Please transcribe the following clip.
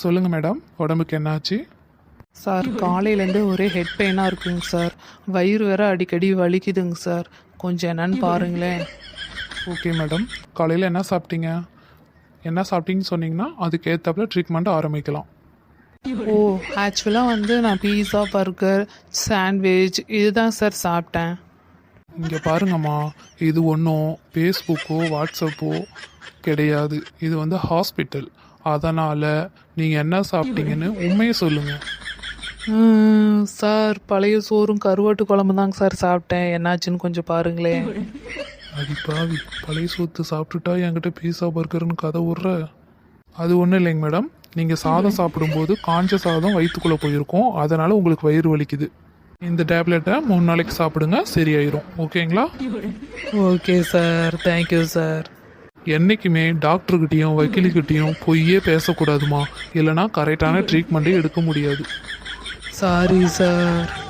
சொல்லுங்கள் மேடம் உடம்புக்கு என்னாச்சு? சார் காலையிலேருந்து ஒரே ஹெட் பெயினாக இருக்குங்க சார். வயிறு வேற அடிக்கடி வலிக்குதுங்க சார். கொஞ்சம் என்னன்னு பாருங்களேன். ஓகே மேடம் காலையில் என்ன சாப்பிட்டீங்க? என்ன சாப்பிட்டீங்கன்னு சொன்னீங்கன்னா அதுக்கு ஏற்றாப்புல ட்ரீட்மெண்ட் ஆரம்பிக்கலாம். ஓ ஆக்சுவலாக வந்து நான் பீஸா பர்கர் சாண்ட்விச் இதுதான் சார் சாப்பிட்டேன். இங்கே பாருங்கம்மா இது ஒன்றும் ஃபேஸ்புக்கோ வாட்ஸ்அப்போ கிடையாது. இது வந்து ஹாஸ்பிட்டல் அதனால் நீங்கள் என்ன சாப்பிட்டீங்கன்னு உண்மையை சொல்லுங்கள் சார் பழைய சோறும் கருவாட்டு குழம்பு தாங்க சார் சாப்பிட்டேன். என்னாச்சுன்னு கொஞ்சம் பாருங்களேன். அடி பாவி பழைய சோத்து சாப்பிட்டுட்டா என்கிட்ட பீஸா பர்கர்னு கதை விட்ற அது ஒன்றும் இல்லைங்க மேடம் நீங்கள் சாதம் சாப்பிடும்போது காஞ்ச சாதம் வயிற்றுக்குள்ளே போயிருக்கும். அதனால் உங்களுக்கு வயிறு வலிக்குது. இந்த டேப்லெட்டை மூணு நாளைக்கு சாப்பிடுங்க சரியாயிரும். ஓகேங்களா ஓகே சார் தேங்க்யூ சார் என்றைக்குமே டாக்டர்கிட்டையும் வக்கீலுக்கிட்டேயும் பொய்யே பேசக்கூடாதுமா. இல்லைனா கரெக்டான ட்ரீட்மெண்ட்டே எடுக்க முடியாது. Sorry sir